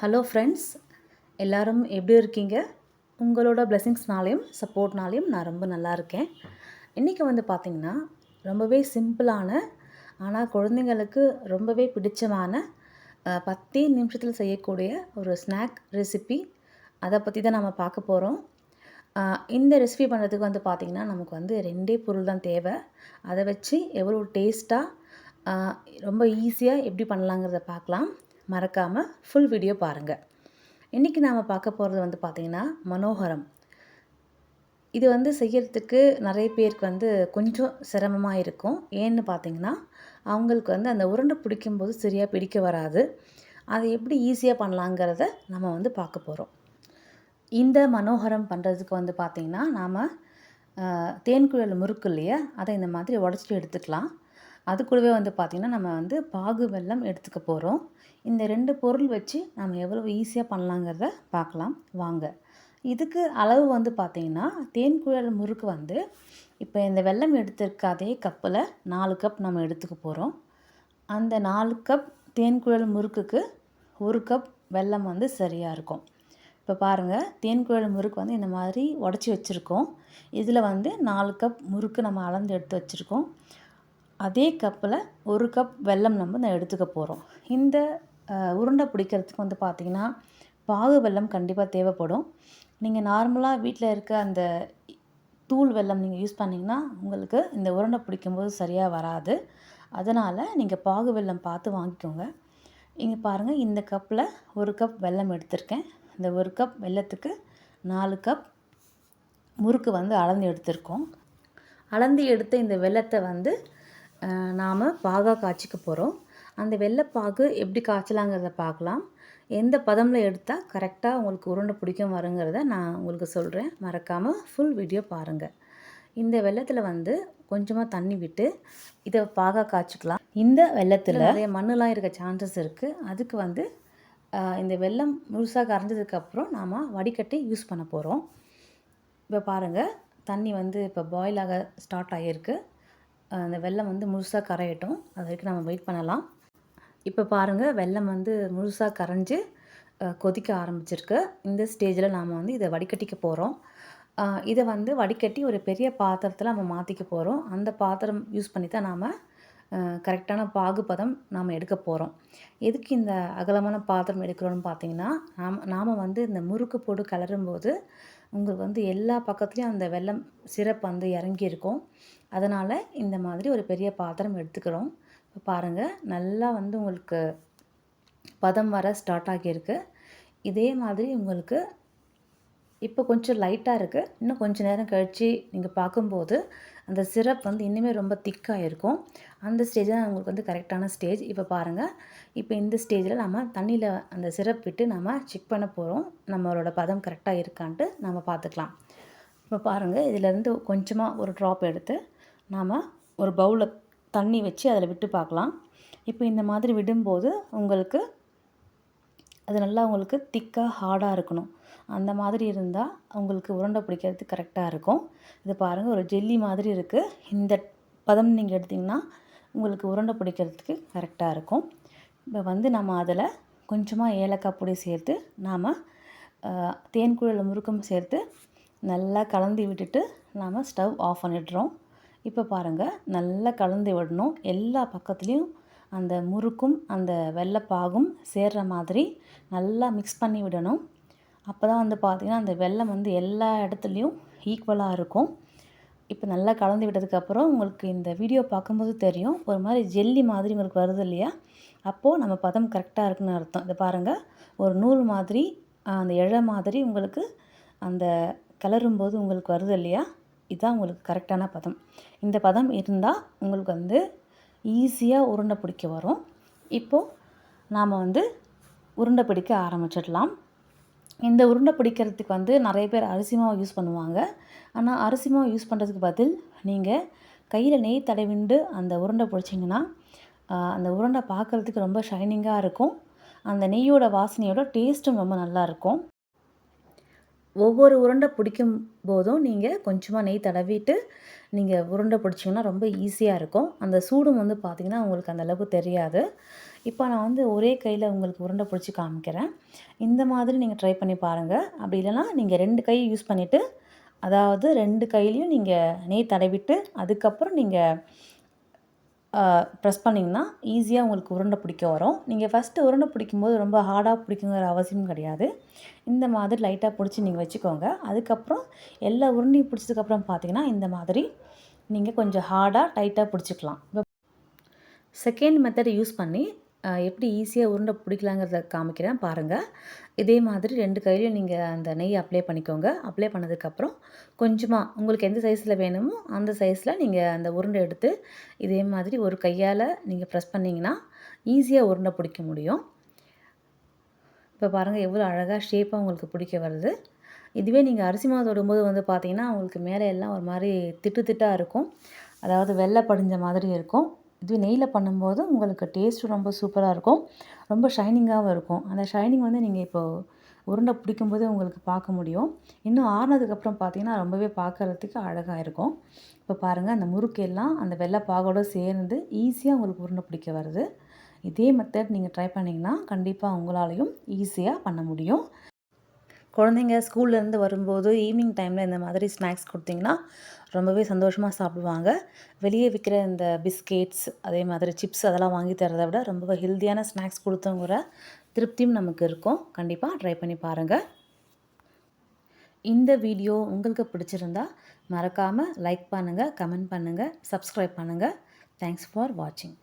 Hello friends எல்லோரும் எப்படி இருக்கீங்க? உங்களோட பிளெஸிங்ஸ்னாலையும் சப்போர்ட்னாலையும் நான் ரொம்ப நல்லா இருக்கேன். இன்றைக்கி வந்து பார்த்திங்கன்னா ரொம்பவே சிம்பிளான ஆனால் குழந்தைங்களுக்கு ரொம்பவே பிடிச்சமான பத்தே நிமிஷத்தில் செய்யக்கூடிய ஒரு ஸ்நாக் ரெசிபி அதை பற்றி தான் நம்ம பார்க்க போகிறோம் இந்த ரெசிபி பண்ணுறதுக்கு வந்து பார்த்திங்கன்னா நமக்கு வந்து ரெண்டே பொருள் தான் தேவை. அதை வச்சு எவ்வளோ டேஸ்ட்டாக ரொம்ப ஈஸியாக எப்படி பண்ணலாங்கிறத பார்க்கலாம். மறக்காமல் ஃபுல் வீடியோ பாருங்கள் இன்றைக்கி நாம் பார்க்க போகிறது வந்து பார்த்திங்கன்னா மனோகரம். இது வந்து செய்யறதுக்கு நிறைய பேருக்கு வந்து கொஞ்சம் சிரமமாக இருக்கும். ஏன்னு பார்த்தீங்கன்னா அவங்களுக்கு வந்து அந்த உருண்டை பிடிக்கும்போது சரியாக பிடிக்க வராது. அதை எப்படி ஈஸியாக பண்ணலாங்கிறத நம்ம வந்து பார்க்க போகிறோம் இந்த மனோகரம் பண்ணுறதுக்கு வந்து பார்த்திங்கன்னா நாம் தேன்குழல் முறுக்கு இல்லையா? அதை இந்த மாதிரி உடச்சிட்டு எடுத்துக்கலாம். அது கூடவே வந்து பார்த்திங்கன்னா நம்ம வந்து பாகு வெல்லம் எடுத்துக்க போகிறோம் இந்த ரெண்டு பொருள் வச்சு நம்ம எவ்வளோ ஈஸியாக பண்ணலாங்கிறத பார்க்கலாம் வாங்க. இதுக்கு அளவு வந்து பார்த்திங்கன்னா தேன்குழல் முறுக்கு வந்து இப்போ இந்த வெல்லம் எடுத்திருக்க அதே கப்பில் நாலு கப் நம்ம எடுத்துக்க போகிறோம் அந்த நாலு கப் தேன் குழல் முறுக்குக்கு ஒரு கப் வெல்லம் வந்து சரியாக இருக்கும். இப்போ பாருங்கள் தேன் குழல் முறுக்கு வந்து இந்த மாதிரி உடச்சி வச்சுருக்கோம். இதில் வந்து நாலு கப் முறுக்கு நம்ம அளந்து எடுத்து வச்சுருக்கோம். அதே கப்பில் ஒரு கப் வெல்லம் நம்ம நான் எடுத்துக்க போகிறோம் இந்த உருண்டை பிடிக்கிறதுக்கு வந்து பார்த்திங்கன்னா பாகு வெல்லம் கண்டிப்பாக தேவைப்படும். நீங்கள் நார்மலாக வீட்டில் இருக்க அந்த தூள் வெல்லம் நீங்கள் யூஸ் பண்ணிங்கன்னா உங்களுக்கு இந்த உருண்டை பிடிக்கும்போது சரியாக வராது. அதனால் நீங்கள் பாகு வெல்லம் பார்த்து வாங்கிக்கோங்க. இங்கே பாருங்கள் இந்த கப்பில் ஒரு கப் வெல்லம் எடுத்திருக்கேன். இந்த ஒரு கப் வெல்லத்துக்கு நாலு கப் முறுக்கு வந்து அளந்து எடுத்திருக்கோம். அளந்து எடுத்த இந்த வெல்லத்தை வந்து நாம் பாகாக காய்ச்சிக்க போகிறோம் அந்த வெள்ளைப்பாகு எப்படி காய்ச்சலாங்கிறத பார்க்கலாம். எந்த பதமில் எடுத்தால் கரெக்டாக உங்களுக்கு உருண்டை பிடிக்கும் வருங்கிறத நான் உங்களுக்கு சொல்கிறேன் மறக்காமல் ஃபுல் வீடியோ பாருங்கள் இந்த வெள்ளத்தில் வந்து கொஞ்சமாக தண்ணி விட்டு இதை பாகாக காய்ச்சிக்கலாம். இந்த வெள்ளத்தில் நிறைய மண்ணெலாம் இருக்க சான்சஸ் இருக்குது அதுக்கு வந்து இந்த வெல்லம் முழுசாக கரைஞ்சதுக்கப்புறம் நாம் வடிகட்டி யூஸ் பண்ண போகிறோம் இப்போ பாருங்கள் தண்ணி வந்து இப்போ பாயில் ஆக ஸ்டார்ட் ஆகியிருக்கு அந்த வெள்ளம் வந்து முழுசாக கரையட்டும். அது வரைக்கும் நம்ம வெயிட் பண்ணலாம். இப்போ பாருங்கள் வெள்ளம் வந்து முழுசாக கரைஞ்சி கொதிக்க ஆரம்பிச்சிருக்கு. இந்த ஸ்டேஜில் நாம் வந்து இதை வடிகட்டிக்க போகிறோம் இதை வந்து வடிகட்டி ஒரு பெரிய பாத்திரத்தில் நம்ம மாற்றிக்க போகிறோம் அந்த பாத்திரம் யூஸ் பண்ணி தான் நாம் கரெக்டான பாகுபதம் நாம் எடுக்க போகிறோம் எதுக்கு இந்த அகலமான பாத்திரம் எடுக்கிறோன்னு பார்த்தீங்கன்னா நாம் நாம் வந்து இந்த முறுக்கு போட்டு கிளறும்போது உங்களுக்கு வந்து எல்லா பக்கத்துலேயும் அந்த வெள்ளம் சிறப்பு வந்து இறங்கியிருக்கும் அதனால் இந்த மாதிரி ஒரு பெரிய பாத்திரம் எடுத்துக்கிறோம். இப்போ பாருங்கள் நல்லா வந்து உங்களுக்கு பதம் வர ஸ்டார்ட் ஆகியிருக்கு. இதே மாதிரி உங்களுக்கு இப்போ கொஞ்சம் லைட்டாக இருக்குது இன்னும் கொஞ்சம் நேரம் கழித்து நீங்கள் பார்க்கும்போது அந்த சிரப் வந்து இன்னுமே ரொம்ப திக்காக இருக்கும் அந்த ஸ்டேஜ் தான் உங்களுக்கு வந்து கரெக்டான ஸ்டேஜ் இப்போ பாருங்கள் இப்போ இந்த ஸ்டேஜில் நம்ம தண்ணியில் அந்த சிரப் விட்டு நம்ம செக் பண்ண போகிறோம் நம்மளோட பதம் கரெக்டாக இருக்கான்ட்டு நம்ம பார்த்துக்கலாம் இப்போ பாருங்கள் இதிலேருந்து கொஞ்சமாக ஒரு ட்ராப் எடுத்து நாம் ஒரு பவுலில் தண்ணி வச்சு அதில் விட்டு பார்க்கலாம் இப்போ இந்த மாதிரி விடும்போது உங்களுக்கு அது நல்லா உங்களுக்கு திக்காக ஹார்டாக இருக்கணும். அந்த மாதிரி இருந்தால் உங்களுக்கு உருண்டை பிடிக்கிறது கரெக்டாக இருக்கும். இது பாருங்கள் ஒரு ஜெல்லி மாதிரி இருக்குது இந்த பதம் நீங்கள் எடுத்திங்கன்னா உங்களுக்கு உருண்டை பிடிக்கிறதுக்கு கரெக்டாக இருக்கும். இப்போ வந்து நம்ம அதில் கொஞ்சமாக ஏலக்காய் பொடி சேர்த்து நாம் தேன்குழல் முறுக்கம் சேர்த்து நல்லா கலந்து விட்டுட்டு நாம் ஸ்டவ் ஆஃப் பண்ணிடுறோம். இப்போ பாருங்கள் நல்லா கலந்து விடணும். எல்லா பக்கத்துலேயும் அந்த முறுக்கும் அந்த வெள்ளைப்பாகும் சேர்ற மாதிரி நல்லா மிக்ஸ் பண்ணி விடணும். அப்போ தான் வந்து பார்த்திங்கன்னா அந்த வெல்லம் வந்து எல்லா இடத்துலையும் ஈக்குவலாக இருக்கும். இப்போ நல்லா கலந்து விட்டதுக்கப்புறம் உங்களுக்கு இந்த வீடியோ பார்க்கும்போது தெரியும். ஒரு மாதிரி ஜெல்லி மாதிரி உங்களுக்கு வருது இல்லையா? அப்போது நம்ம பதம் கரெக்டாக இருக்குன்னு அர்த்தம். இதை பாருங்கள் ஒரு நூல் மாதிரி அந்த இழை மாதிரி உங்களுக்கு அந்த கிளறும்போது உங்களுக்கு வருது இல்லையா? இதுதான் உங்களுக்கு கரெக்டான பதம். இந்த பதம் இருந்தால் உங்களுக்கு வந்து ஈஸியாக உருண்டை பிடிக்க வரும். இப்போது நாம் வந்து உருண்டை பிடிக்க ஆரம்பிச்சிடலாம். இந்த உருண்டை பிடிக்கிறதுக்கு வந்து நிறைய பேர் அரிசி மாவு யூஸ் பண்ணுவாங்க. ஆனால் அரிசி மாவு யூஸ் பண்ணுறதுக்கு பதில் நீங்கள் கையில் நெய் தடவிண்டு அந்த உருண்டை பிடிச்சிங்கன்னா அந்த உருண்டை பார்க்குறதுக்கு ரொம்ப ஷைனிங்காக இருக்கும். அந்த நெய்யோட வாசனையோட டேஸ்ட்டும் ரொம்ப நல்லாயிருக்கும் ஒவ்வொரு உருண்டை பிடிக்கும் போதும் நீங்கள் கொஞ்சமாக நெய் தடவிட்டு நீங்கள் உருண்டை பிடிச்சிங்கன்னா ரொம்ப ஈஸியாக இருக்கும். அந்த சூடும் வந்து பார்த்திங்கன்னா உங்களுக்கு அந்த அளவுக்கு தெரியாது. இப்போ நான் வந்து ஒரே கையில் உங்களுக்கு உருண்டை பிடிச்சி காமிக்கிறேன். இந்த மாதிரி நீங்கள் ட்ரை பண்ணி பாருங்கள் அப்படி இல்லைனா நீங்கள் ரெண்டு கை யூஸ் பண்ணிவிட்டு அதாவது ரெண்டு கையிலையும் நீங்கள் நெய் தடவிட்டு அதுக்கப்புறம் நீங்கள் ப்ரெஸ் பண்ணிங்கன்னா ஈஸியாக உங்களுக்கு உருண்டை பிடிக்க வரும். நீங்கள் ஃபஸ்ட்டு உருண்டை பிடிக்கும்போது ரொம்ப ஹார்டாக பிடிக்குங்கிற அவசியம் கிடையாது. இந்த மாதிரி லைட்டாக பிடிச்சி நீங்கள் வச்சுக்கோங்க. அதுக்கப்புறம் எல்லா உருண்டையும் பிடிச்சதுக்கப்புறம் பார்த்தீங்கன்னா இந்த மாதிரி நீங்கள் கொஞ்சம் ஹார்டாக டைட்டாக பிடிச்சிக்கலாம். செகண்ட் மெத்தடை யூஸ் பண்ணி எப்படி ஈஸியாக உருண்டை பிடிக்கலாங்கிறத காமிக்கிறேன் பாருங்கள் இதே மாதிரி ரெண்டு கையிலையும் நீங்கள் அந்த நெய் அப்ளை பண்ணிக்கோங்க. அப்ளை பண்ணதுக்கப்புறம் கொஞ்சமாக உங்களுக்கு எந்த சைஸில் வேணுமோ அந்த சைஸில் நீங்கள் அந்த உருண்டை எடுத்து இதே மாதிரி ஒரு கையால் நீங்கள் ப்ரெஸ் பண்ணிங்கன்னா ஈஸியாக உருண்டை பிடிக்க முடியும். இப்போ பாருங்கள் எவ்வளோ அழகாக ஷேப்பாக உங்களுக்கு பிடிக்க வருது. இதுவே நீங்கள் அரிசி மாவு தொடும்போது வந்து பார்த்தீங்கன்னா உங்களுக்கு மேலே எல்லாம் ஒரு மாதிரி திட்டு திட்டாக இருக்கும். அதாவது வெள்ளை படிஞ்ச மாதிரி இருக்கும். இதுவே நெய்யில் பண்ணும்போது உங்களுக்கு டேஸ்ட்டு ரொம்ப சூப்பராக இருக்கும். ரொம்ப ஷைனிங்காகவும் இருக்கும். அந்த ஷைனிங் வந்து நீங்கள் இப்போது உருண்டை பிடிக்கும்போது உங்களுக்கு பார்க்க முடியும். இன்னும் ஆறுனதுக்கப்புறம் பார்த்தீங்கன்னா ரொம்பவே பார்க்கறதுக்கு அழகாக இருக்கும். இப்போ பாருங்கள் அந்த முறுக்கெல்லாம் அந்த வெள்ளை பாகோட சேர்ந்து ஈஸியாக உங்களுக்கு உருண்டை பிடிக்க வருது. இதே மெத்தட் நீங்கள் ட்ரை பண்ணிங்கன்னா கண்டிப்பாக உங்களாலையும் ஈஸியாக பண்ண முடியும். குழந்தைங்க ஸ்கூல்லேருந்து வரும்போது ஈவினிங் டைமில் இந்த மாதிரி ஸ்நாக்ஸ் கொடுத்தீங்கன்னா ரொம்பவே சந்தோஷமாக சாப்பிடுவாங்க. வெளியே விற்கிற இந்த பிஸ்கெட்ஸ் அதே மாதிரி சிப்ஸ் அதெல்லாம் வாங்கி தரதை விட ரொம்ப ஹெல்த்தியான ஸ்நாக்ஸ் கொடுத்தோங்கிற திருப்தியும் நமக்கு இருக்கும். கண்டிப்பாக ட்ரை பண்ணி பாருங்கள் இந்த வீடியோ உங்களுக்கு பிடிச்சிருந்தா மறக்காமல் லைக் பண்ணுங்கள் கமெண்ட் பண்ணுங்கள் சப்ஸ்கிரைப் பண்ணுங்கள் தேங்க்ஸ் ஃபார் வாட்சிங்